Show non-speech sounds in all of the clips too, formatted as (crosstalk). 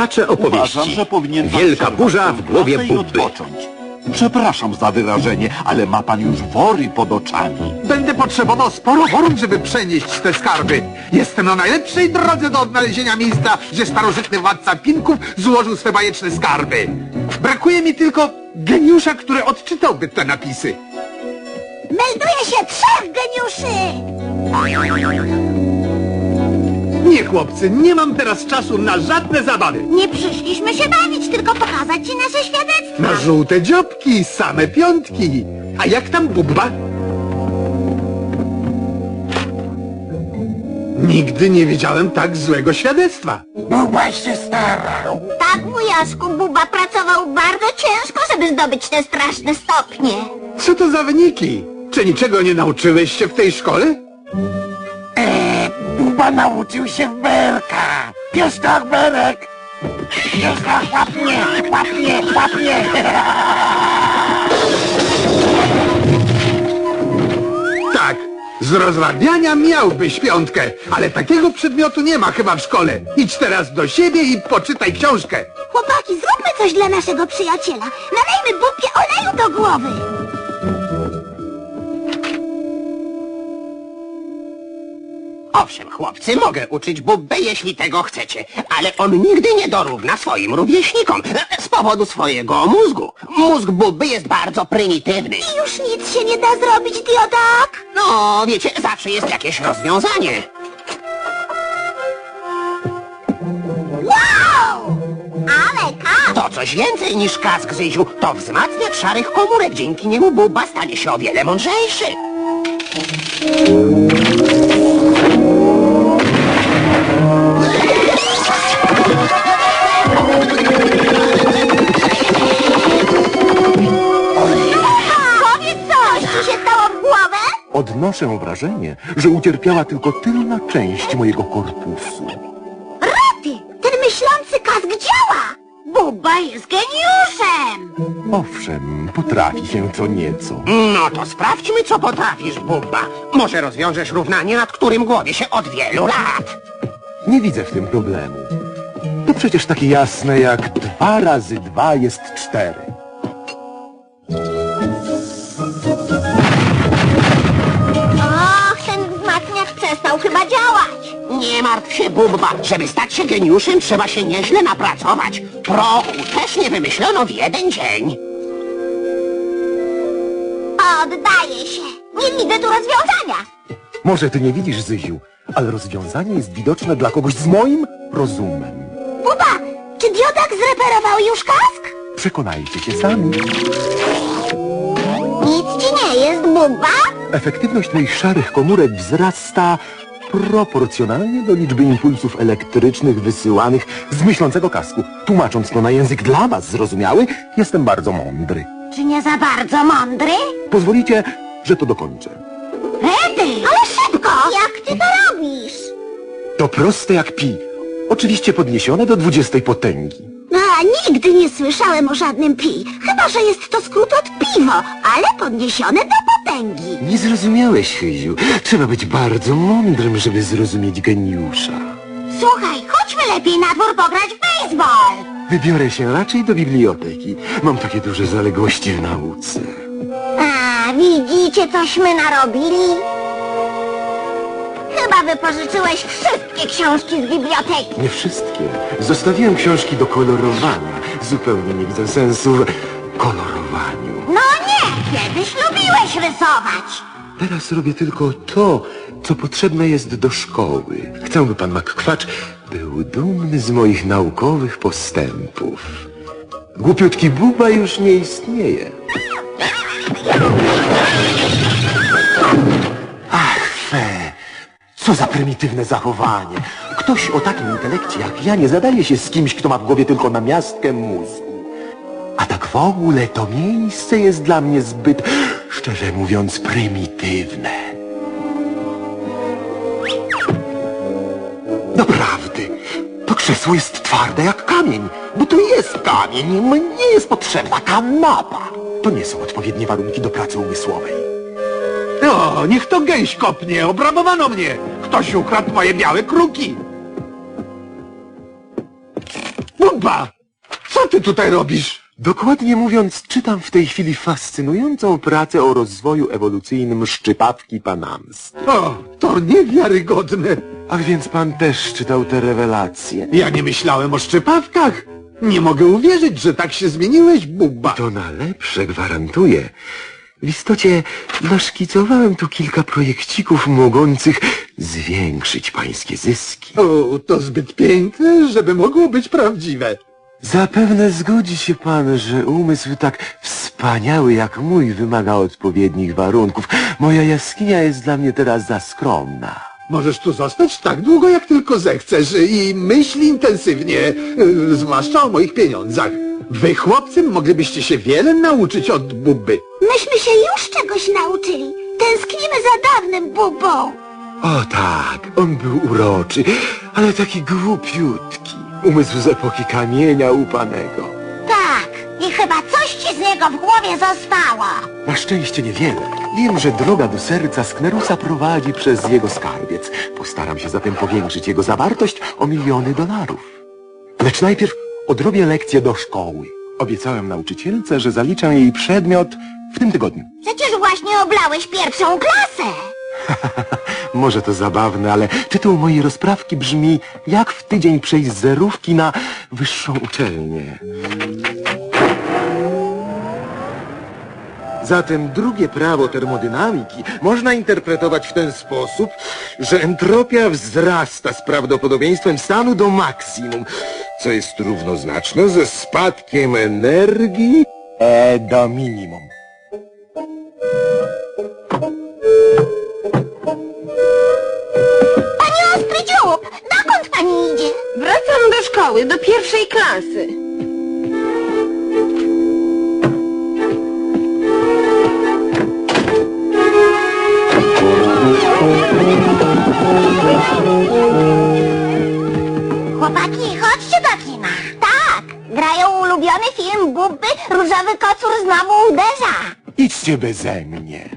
Skacze opowieści. Uważam, że powinien pan Wielka przerwać burza w głowie pracę i Bubby. odpocząć. Przepraszam za wyrażenie, ale ma pan już wory pod oczami. Będę potrzebował sporo worów, żeby przenieść te skarby. Jestem na najlepszej drodze do odnalezienia miejsca, gdzie starożytny władca Pinków złożył swe bajeczne skarby. Brakuje mi tylko geniusza, który odczytałby te napisy. Melduje się trzech geniuszy! Nie, chłopcy, nie mam teraz czasu na żadne zabawy. Nie przyszliśmy się bawić, tylko pokazać ci nasze świadectwa. Na żółte dziobki, same piątki. A jak tam Bubba? Nigdy nie widziałem tak złego świadectwa. Tak, wujaszku, Buba pracował bardzo ciężko, żeby zdobyć te straszne stopnie. Co to za wyniki? Czy niczego nie nauczyłeś się w tej szkole? Nauczył się w berka. Pieszczak berek. Pieszczak łapnie, łapnie, łapnie. Tak, z rozrabiania miałbyś piątkę, ale takiego przedmiotu nie ma chyba w szkole. Idź teraz do siebie i poczytaj książkę. Chłopaki, zróbmy coś dla naszego przyjaciela. Nalejmy Bubie oleju do głowy. Owszem, chłopcy, mogę uczyć Bubbę, jeśli tego chcecie, ale on nigdy nie dorówna swoim rówieśnikom e, z powodu swojego mózgu. Mózg Bubby jest bardzo prymitywny. I już nic się nie da zrobić, Diodak. No, wiecie, zawsze jest jakieś rozwiązanie. Wow! Ale tak! To coś więcej niż kask, Zyziu. To wzmacniacz szarych komórek. Dzięki niemu Bubba stanie się o wiele mądrzejszy. Odnoszę wrażenie, że ucierpiała tylko tylna część mojego korpusu. Rety! Ten myślący kask działa! Buba jest geniuszem! Owszem, potrafi się co nieco. No to sprawdźmy, co potrafisz, Bubba. Może rozwiążesz równanie, nad którym głowie się od wielu lat. Nie widzę w tym problemu. To przecież takie jasne jak dwa razy dwa jest cztery. Nie martw się, Bubba. Żeby stać się geniuszem, trzeba się nieźle napracować. Prochu też nie wymyślono w jeden dzień. Oddaję się. Nie widzę tu rozwiązania. Może ty nie widzisz, Zyziu, ale rozwiązanie jest widoczne dla kogoś z moim rozumem. Buba, czy Diodak zreperował już kask? Przekonajcie się sami. Nic ci nie jest, Buba? Efektywność moich szarych komórek wzrasta proporcjonalnie do liczby impulsów elektrycznych wysyłanych z myślącego kasku. Tłumacząc to na język dla was zrozumiały, jestem bardzo mądry. Czy nie za bardzo mądry? Pozwolicie, że to dokończę. Rety! Ale szybko! Jak ty to robisz? To proste jak pi. Oczywiście podniesione do dwudziestej potęgi. A, nigdy nie słyszałem o żadnym pi. Chyba, że jest to skrót od piwo, ale podniesione do potęgi. Nie zrozumiałeś, Chyziu. Trzeba być bardzo mądrym, żeby zrozumieć geniusza. Słuchaj, chodźmy lepiej na dwór pograć w baseball. Wybiorę się raczej do biblioteki. Mam takie duże zaległości w nauce. A, widzicie, cośmy narobili? Chyba wypożyczyłeś wszystkie książki z biblioteki. Nie wszystkie. Zostawiłem książki do kolorowania. Zupełnie nie widzę sensu w kolorowaniu. Nie, kiedyś lubiłeś rysować. Teraz robię tylko to, co potrzebne jest do szkoły. Chcę, by pan McQuatch był dumny z moich naukowych postępów. Głupiutki Buba już nie istnieje. Ach, fe! Co za prymitywne zachowanie. Ktoś o takim intelekcie jak ja nie zadaje się z kimś, kto ma w głowie tylko namiastkę mózgu. W ogóle to miejsce jest dla mnie zbyt, szczerze mówiąc, prymitywne. Doprawdy, to krzesło jest twarde jak kamień, bo to jest kamień, mnie jest potrzebna kanapa. To nie są odpowiednie warunki do pracy umysłowej. O, niech to gęś kopnie, obrabowano mnie. Ktoś ukradł moje białe kruki. Bubba! Co ty tutaj robisz? Dokładnie mówiąc, czytam w tej chwili fascynującą pracę o rozwoju ewolucyjnym szczypawki panams. O, to niewiarygodne. Ach, więc pan też czytał te rewelacje. Ja nie myślałem o szczepawkach. Nie mogę uwierzyć, że tak się zmieniłeś, Bubba. To na lepsze gwarantuję. W istocie naszkicowałem tu kilka projekcików mogących zwiększyć pańskie zyski. O, to zbyt piękne, żeby mogło być prawdziwe. Zapewne zgodzi się pan, że umysł tak wspaniały jak mój wymaga odpowiednich warunków. Moja jaskinia jest dla mnie teraz za skromna. Możesz tu zostać tak długo, jak tylko zechcesz i myśl intensywnie, y, zwłaszcza o moich pieniądzach. Wy, chłopcy, moglibyście się wiele nauczyć od Bubby. Myśmy się już czegoś nauczyli. Tęsknimy za dawnym Bubą. O tak, on był uroczy, ale taki głupiutki. Umysł z epoki kamienia upanego. Tak, i chyba coś ci z niego w głowie zostało. Na szczęście niewiele. Wiem, że droga do serca Sknerusa prowadzi przez jego skarbiec. Postaram się zatem powiększyć jego zawartość o miliony dolarów. Lecz najpierw odrobię lekcję do szkoły. Obiecałem nauczycielce, że zaliczę jej przedmiot w tym tygodniu. Przecież właśnie oblałeś pierwszą klasę. (laughs) Może to zabawne, ale tytuł mojej rozprawki brzmi Jak w tydzień przejść z zerówki na wyższą uczelnię. Zatem drugie prawo termodynamiki można interpretować w ten sposób, że entropia wzrasta z prawdopodobieństwem stanu do maksimum, co jest równoznaczne ze spadkiem energii e do minimum. Pani Ostry Dziób, dokąd pani idzie? Wracam do szkoły, do pierwszej klasy. Chłopaki, chodźcie do kina. Tak, grają ulubiony film Bubby, Różowy Kocur znowu uderza. Idźcie beze mnie.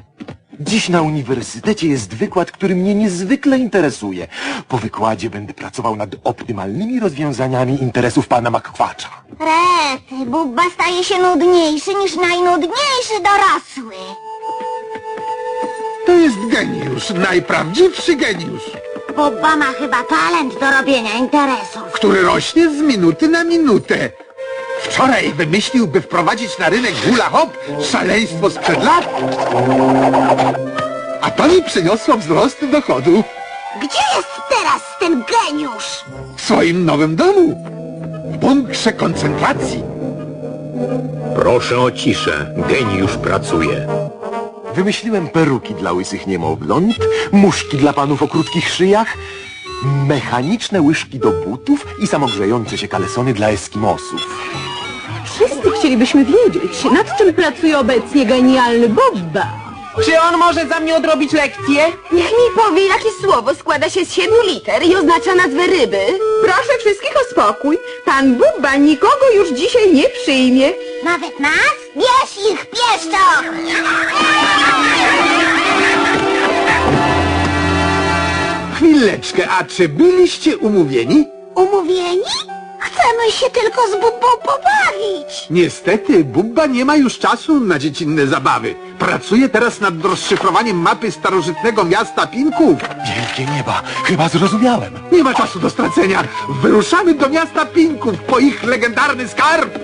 Dziś na uniwersytecie jest wykład, który mnie niezwykle interesuje. Po wykładzie będę pracował nad optymalnymi rozwiązaniami interesów pana Makwacza. Rety, Bubba staje się nudniejszy niż najnudniejszy dorosły. To jest geniusz, najprawdziwszy geniusz, Bubba ma chyba talent do robienia interesów. który rośnie z minuty na minutę. Wczoraj wymyślił, by wprowadzić na rynek hula hop szaleństwo sprzed lat. A to mi przyniosło wzrost dochodu Gdzie jest teraz ten geniusz? w swoim nowym domu. W bunkrze koncentracji. Proszę o ciszę. Geniusz pracuje. Wymyśliłem peruki dla łysych niemowląt, muszki dla panów o krótkich szyjach, mechaniczne łyżki do butów i samogrzejące się kalesony dla eskimosów. Wszyscy chcielibyśmy wiedzieć, nad czym pracuje obecnie genialny Bobba. Czy on może za mnie odrobić lekcję? Niech mi powie, jakie słowo składa się z siedmiu liter i oznacza nazwę ryby. Proszę wszystkich o spokój. Pan Bubba nikogo już dzisiaj nie przyjmie. Nawet nas? Bierz ich, pieszczoch! Chwileczkę, a czy byliście umówieni? Umówieni? Chcemy się tylko z Bubbą pobawić. Niestety, Bubba nie ma już czasu na dziecinne zabawy. Pracuje teraz nad rozszyfrowaniem mapy starożytnego miasta Pinków. Wielkie nieba, chyba zrozumiałem. Nie ma czasu do stracenia. Wyruszamy do miasta Pinków po ich legendarny skarb.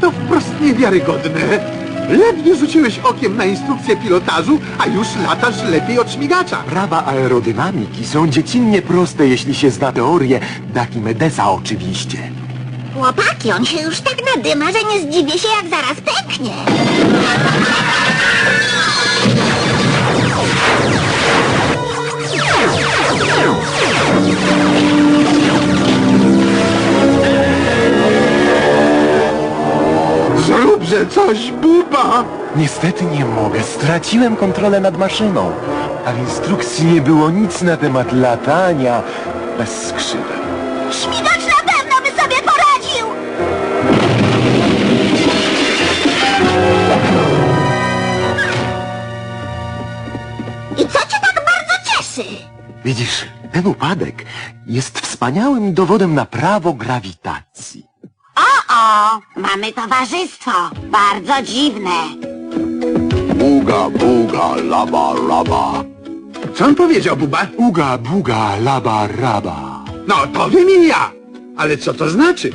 To wprost niewiarygodne. Ledwie rzuciłeś okiem na instrukcję pilotażu, a już latasz lepiej od śmigacza. Prawa aerodynamiki są dziecinnie proste, jeśli się zna teorię Dakimedesa oczywiście. Chłopaki, on się już tak nadyma, że nie zdziwię się, jak zaraz pęknie. Zróbże coś, Buba! Niestety nie mogę, straciłem kontrolę nad maszyną. A w instrukcji nie było nic na temat latania bez skrzydeł. Śmigacz na pewno by sobie poradził! I co cię tak bardzo cieszy? Widzisz, te ten upadek jest wspaniałym dowodem na prawo grawitacji. O, o, mamy towarzystwo. Bardzo dziwne. Buga, buga, laba, laba. Co on powiedział, Buba? Uga, buga, laba, raba. No, to wiem i ja. Ale co to znaczy?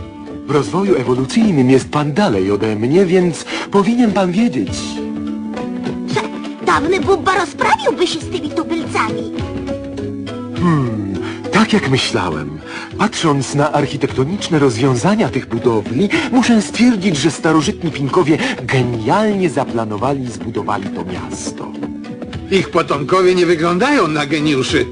W rozwoju ewolucyjnym jest pan dalej ode mnie, więc powinien pan wiedzieć. Dawny Bubba rozprawiłby się z tymi tubylcami. Tak jak myślałem, patrząc na architektoniczne rozwiązania tych budowli, muszę stwierdzić, że starożytni Pinkowie genialnie zaplanowali i zbudowali to miasto. Ich potomkowie nie wyglądają na geniuszy.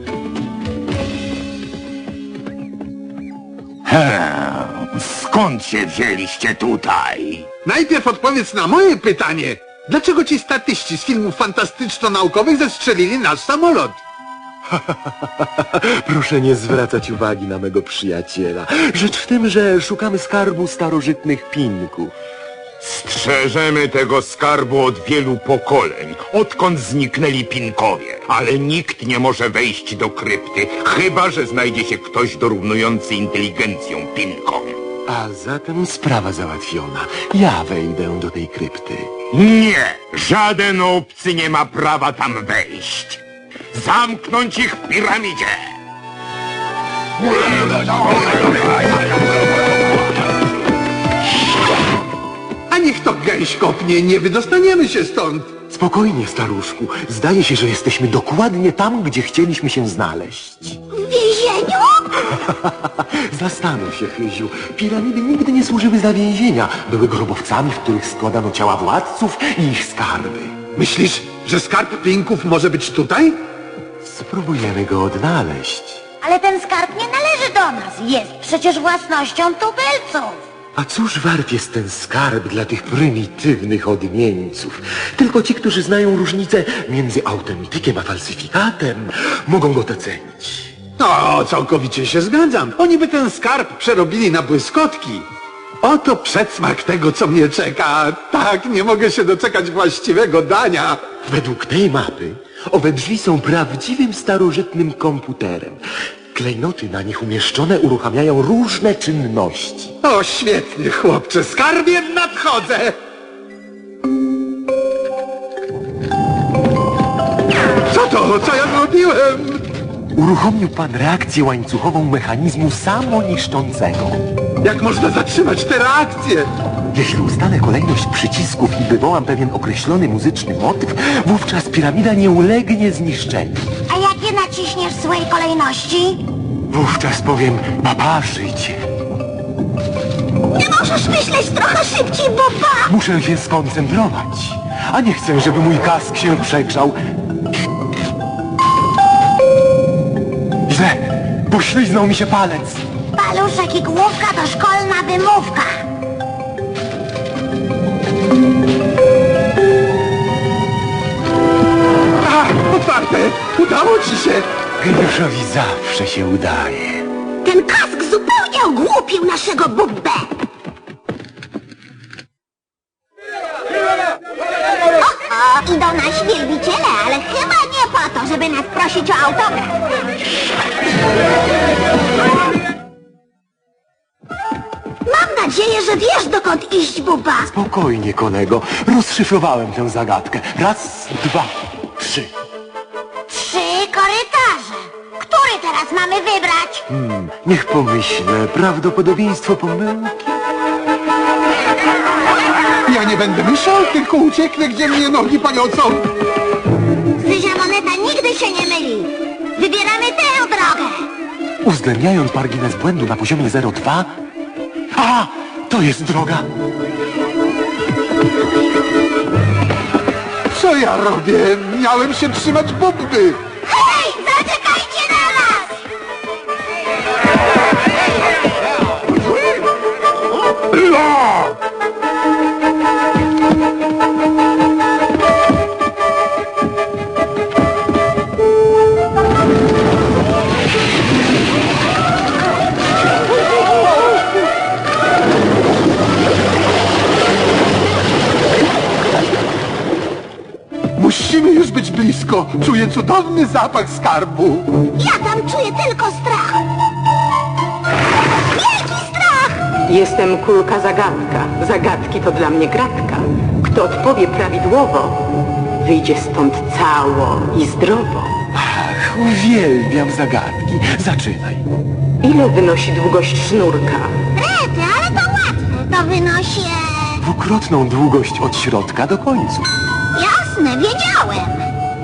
Skąd się wzięliście tutaj? Najpierw odpowiedz na moje pytanie. Dlaczego ci statyści z filmów fantastyczno-naukowych zestrzelili nasz samolot? (laughs) Proszę nie zwracać uwagi na mego przyjaciela. Rzecz w tym, że szukamy skarbu starożytnych Pinków. Strzeżemy tego skarbu od wielu pokoleń, odkąd zniknęli Pinkowie. Ale nikt nie może wejść do krypty, chyba że znajdzie się ktoś dorównujący inteligencją Pinkom. A zatem sprawa załatwiona. Ja wejdę do tej krypty. Nie! Żaden obcy nie ma prawa tam wejść. Zamknąć ich w piramidzie! A niech to gęś kopnie, nie wydostaniemy się stąd. Spokojnie, staruszku. Zdaje się, że jesteśmy dokładnie tam, gdzie chcieliśmy się znaleźć. W więzieniu? (laughs) Zastanów się, Chyziu. Piramidy nigdy nie służyły za więzienia. Były grobowcami, w których składano ciała władców i ich skarby. Myślisz, że skarb Pinków może być tutaj? Spróbujemy go odnaleźć. Ale ten skarb nie należy do nas. Jest przecież własnością tubylców. A cóż wart jest ten skarb dla tych prymitywnych odmieńców? Tylko ci, którzy znają różnicę między autentykiem a falsyfikatem, mogą go docenić. No, całkowicie się zgadzam. Oni by ten skarb przerobili na błyskotki. Oto przedsmak tego, co mnie czeka. Tak, nie mogę się doczekać właściwego dania. Według tej mapy owe drzwi są prawdziwym starożytnym komputerem. Klejnoty na nich umieszczone uruchamiają różne czynności. O, świetnie, chłopcze, skarbie nadchodzę. Co to? Co ja zrobiłem? Uruchomił pan reakcję łańcuchową mechanizmu samoniszczącego. Jak można zatrzymać tę reakcję? Jeśli ustalę kolejność przycisków i wywołam pewien określony muzyczny motyw, wówczas piramida nie ulegnie zniszczeniu. A jakie naciśniesz w swojej kolejności? Wówczas powiem, papa, życie. Nie możesz myśleć trochę szybciej, Bubba! Muszę się skoncentrować, a nie chcę, żeby mój kask się przegrzał. Źle, pośliznął mi się palec. Paluszek i główka to szkolna wymówka. Geniuszowi zawsze się udaje. Ten kask zupełnie ogłupił naszego Bubbę. O, idą nasi wielbiciele, ale chyba nie po to, żeby nas prosić o autograf. Mam nadzieję, że wiesz, dokąd iść, Bubba. Spokojnie, kolego. Rozszyfrowałem tę zagadkę. Raz, dwa. Trzy teraz mamy wybrać? Niech pomyślę. Prawdopodobieństwo pomyłki. Ja nie będę myślał, tylko ucieknę, gdzie mnie nogi paniocą. Zyzia Moneta nigdy się nie myli. Wybieramy tę drogę. Uwzględniając margines błędu na poziomie 0,2... A! To jest droga! Co ja robię? Miałem się trzymać bubby. Czuję cudowny zapach skarbu. Ja tam czuję tylko strach. Wielki strach! Jestem kulka zagadka. Zagadki to dla mnie gratka. Kto odpowie prawidłowo, wyjdzie stąd cało i zdrowo. Ach, uwielbiam zagadki. Zaczynaj. Ile wynosi długość sznurka? Rety, ale to łatwe. To wynosi... e, Dwukrotną długość od środka do końców. Jasne, wiedziałem.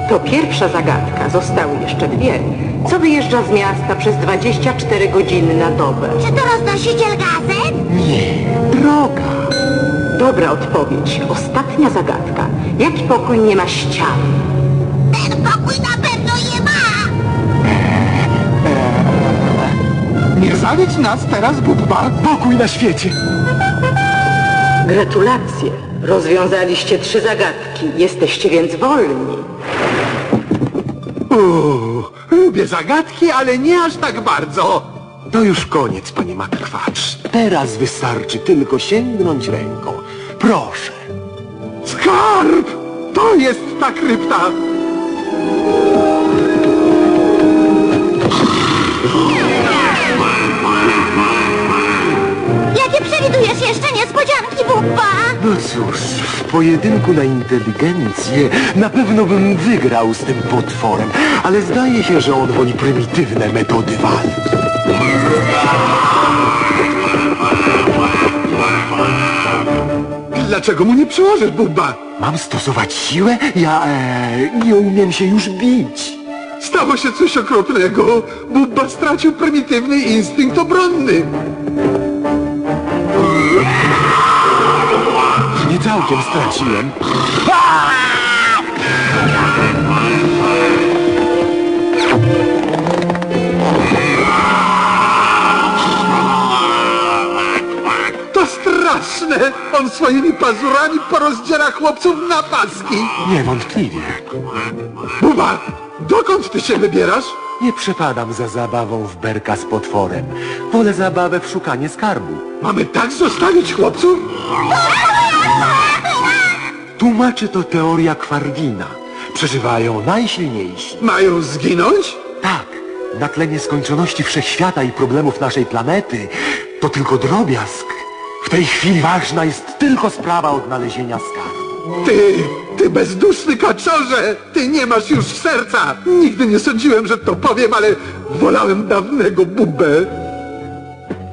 To pierwsza zagadka, zostały jeszcze dwie. Co wyjeżdża z miasta przez 24 godziny na dobę? Czy to roznosiciel gazet? Nie, droga. Dobra odpowiedź. Ostatnia zagadka. Jaki pokój nie ma ścian? Ten pokój na pewno je ma. Nie zawiedź nas teraz, Bubba. Pokój na świecie. Gratulacje. Rozwiązaliście trzy zagadki. Jesteście więc wolni. Lubię zagadki, ale nie aż tak bardzo. To już koniec, panie Makkwacz. Teraz wystarczy tylko sięgnąć ręką. Proszę. Skarb! To jest ta krypta! Jakie przewidujesz jeszcze niespodzianki, Bubba? No cóż, w pojedynku na inteligencję na pewno bym wygrał z tym potworem, ale zdaje się, że on woli prymitywne metody walki. Dlaczego mu nie przyłożysz, Bubba? Mam stosować siłę? Ja e, nie umiem się już bić. Stało się coś okropnego. Bubba stracił prymitywny instynkt obronny. Całkiem straciłem. To straszne! On swoimi pazurami porozdziera chłopców na paski. Niewątpliwie. Bubba, dokąd ty się wybierasz? Nie przepadam za zabawą w berka z potworem. Wolę zabawę w szukanie skarbu. Mamy tak zostawić chłopców? Tłumaczy to teoria Kwarwina. Przeżywają najsilniejsi. Mają zginąć? Tak, na tle nieskończoności wszechświata i problemów naszej planety to tylko drobiazg. W tej chwili ważna jest tylko sprawa odnalezienia skarbu. Ty, ty bezduszny kaczorze! Ty nie masz już serca! Nigdy nie sądziłem, że to powiem, ale wolałem dawnego bubę.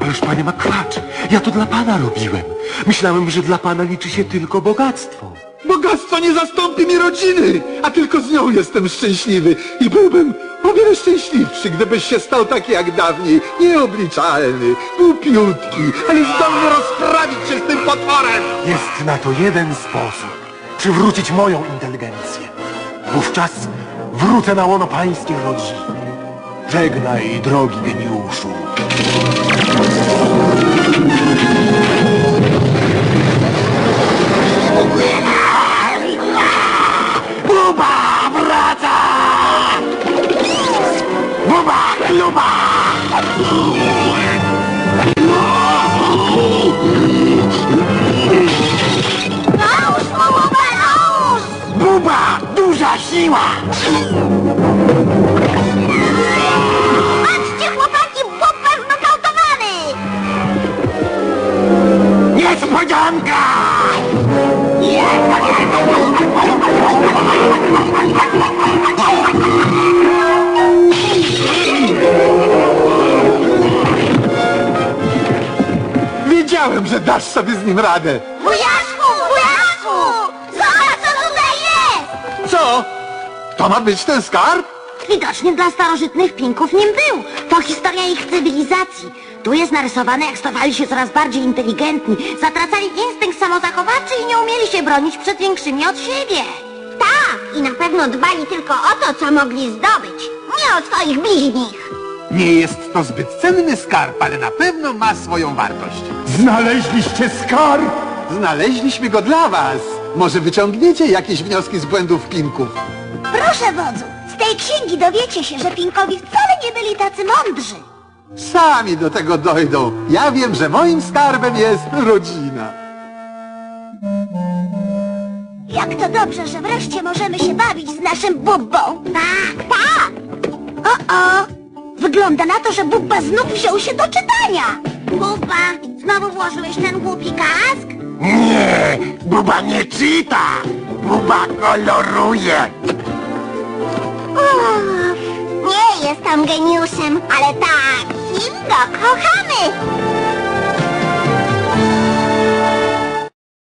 Ależ panie Makwacz, ja to dla pana robiłem. Myślałem, że dla pana liczy się tylko bogactwo. Bogactwo nie zastąpi mi rodziny, a tylko z nią jestem szczęśliwy. I byłbym o wiele szczęśliwszy, gdybyś się stał taki jak dawniej. Nieobliczalny, głupiutki, ale zdolny rozprawić się z tym potworem. Jest na to jeden sposób. Przywrócić moją inteligencję. Wówczas wrócę na łono pańskiej rodziny. Żegnaj, drogi geniuszu. Buba kluba! Nałóż, Bubba, nałóż! Buba! Duża siła! Patrzcie, chłopaki, Bubba znokautowany! Niespodzianka! Wiedziałem, że dasz sobie z nim radę. Wujaszku, wujaszku! Zobacz, co tutaj jest! Co? To ma być ten skarb? Widocznie dla starożytnych pinków nim był. To historia ich cywilizacji. Tu jest narysowane, jak stawali się coraz bardziej inteligentni, zatracali instynkt samozachowawczy i nie umieli się bronić przed większymi od siebie. Tak, i na pewno dbali tylko o to, co mogli zdobyć, nie o swoich bliźnich. Nie jest to zbyt cenny skarb, ale na pewno ma swoją wartość. Znaleźliście skarb? Znaleźliśmy go dla was. Może wyciągniecie jakieś wnioski z błędów pinków? Proszę wodzu, z tej księgi dowiecie się, że pinkowi wcale nie byli tacy mądrzy. Sami do tego dojdą. Ja wiem, że moim skarbem jest rodzina. Jak to dobrze, że wreszcie możemy się bawić z naszym Bubbą. Tak, tak. O-o, wygląda na to, że Bubba znów wziął się do czytania. Bubba, znowu włożyłeś ten głupi kask? Nie, Buba nie czyta. Buba koloruje. Uff, nie jestem geniuszem, ale tak, im go kochamy.